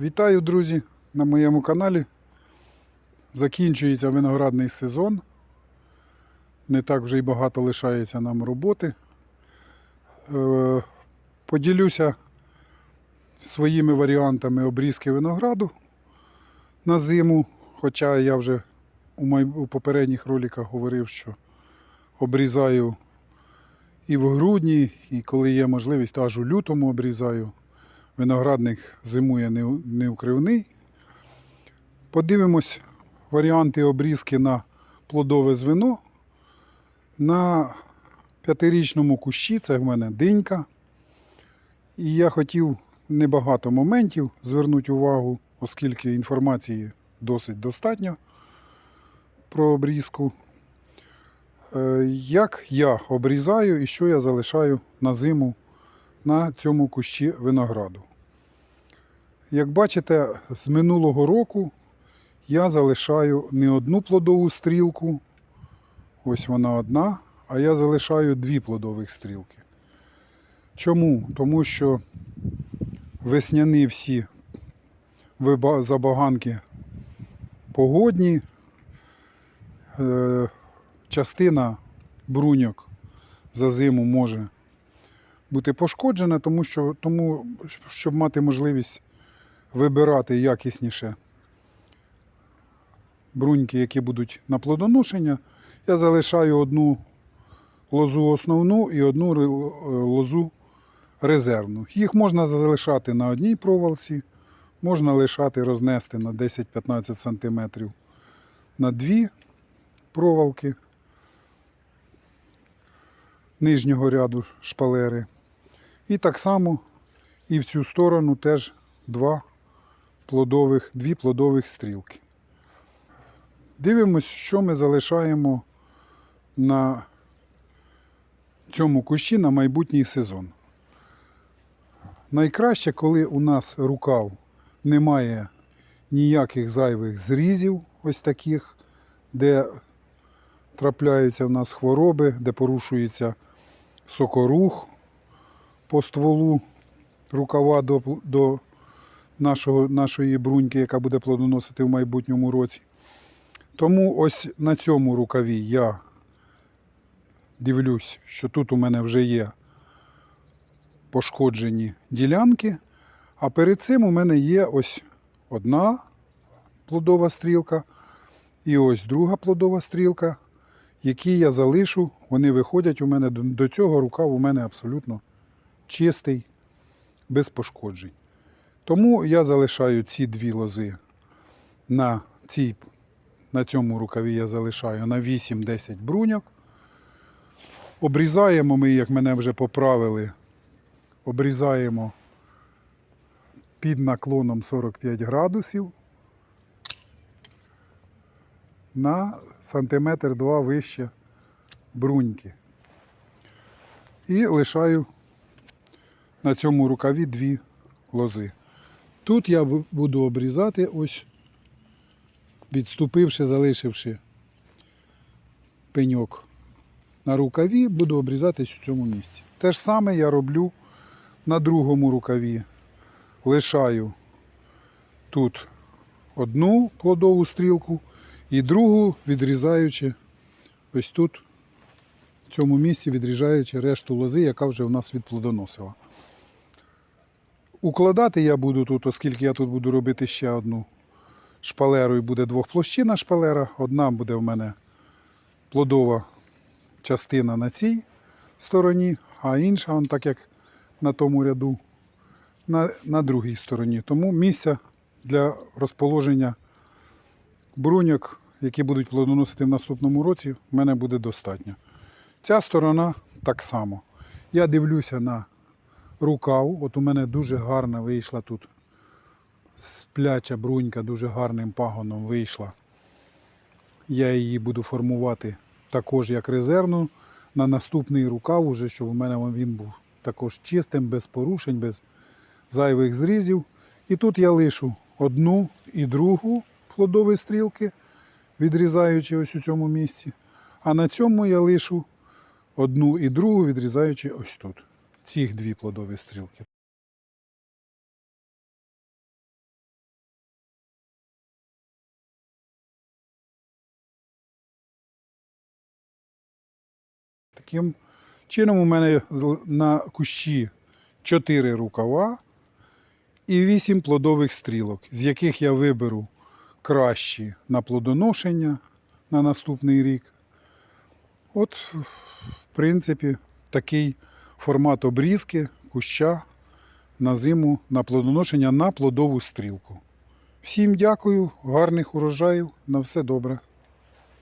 Вітаю, друзі, на моєму каналі. Закінчується виноградний сезон. Не так вже й багато лишається нам роботи. Е, Поділюся своїми варіантами обрізки винограду на зиму. Хоча я вже у, попередніх роликах говорив, що обрізаю і в грудні, і коли є можливість, то аж у лютому обрізаю. Виноградник зимує не, укривний. Подивимось варіанти обрізки на плодове звино. На п'ятирічному кущі це в мене динька. І я хотів небагато моментів звернути увагу, оскільки інформації досить достатньо про обрізку. Е, Як я обрізаю і що я залишаю на зиму на цьому кущі винограду. Як бачите, з минулого року я залишаю не одну плодову стрілку, ось вона одна, а я залишаю дві плодових стрілки. Чому? Тому що весняни всі забаганки погодні, е, частина бруньок за зиму може бути пошкоджена, тому що, тому, щоб мати можливість вибирати якісніше бруньки, які будуть на плодоношення, я залишаю одну лозу основну і одну лозу резервну. Їх можна залишати на одній проволоці, можна лишати, рознести на 10-15 см на дві проволоки нижнього ряду шпалери. І так само і в цю сторону теж два плодових, дві плодових стрілки. Дивимось, що ми залишаємо на цьому кущі на майбутній сезон. Найкраще, коли у нас рукав немає ніяких зайвих зрізів, ось таких, де трапляються в нас хвороби, де порушується сокорух по стволу рукава до, до нашого, нашої бруньки, яка буде плодоносити в майбутньому році. Тому ось на цьому рукаві я дивлюсь, що тут у мене вже є пошкоджені ділянки, а перед цим у мене є ось одна плодова стрілка і ось друга плодова стрілка, які я залишу. Вони виходять у мене до, цього рукав у мене абсолютно чистий, без пошкоджень. Тому я залишаю ці дві лози на, цій, на цьому рукаві я залишаю на 8-10 бруньок. Обрізаємо ми, як мене вже поправили, обрізаємо під наклоном 45 градусів на сантиметр два вище бруньки. І лишаю на цьому рукаві дві лози. Тут я буду обрізати ось, відступивши, залишивши пеньок на рукаві, буду обрізатись у цьому місці. Те ж саме я роблю на другому рукаві. Лишаю тут одну плодову стрілку і другу відрізаючи ось тут, в цьому місці, відрізаючи решту лози, яка вже в нас відплодоносила. Укладати я буду тут, оскільки я тут буду робити ще одну шпалеру і буде двохплощинна шпалера. Одна буде в мене плодова частина на цій стороні, а інша, он так як на тому ряду, на, на другій стороні. Тому місця для розположення бруньок, які будуть плодоносити в наступному році, в мене буде достатньо. Ця сторона так само. Я дивлюся на рукав. От у мене дуже гарна вийшла тут спляча брунька, дуже гарним пагоном вийшла. Я її буду формувати також як резервну на наступний рукав, уже, щоб у мене він був також чистим, без порушень, без зайвих зрізів. І тут я лишу одну і другу плодові стрілки, відрізаючи ось у цьому місці. А на цьому я лишу одну і другу, відрізаючи ось тут ці дві плодові стрілки. Таким чином у мене на кущі 4 рукава і 8 плодових стрілок, з яких я виберу кращі на плодоношення на наступний рік. От, в принципі, такий формат обрізки куща на зиму на плодоношення на плодову стрілку. Всім дякую, гарних урожаїв, на все добре.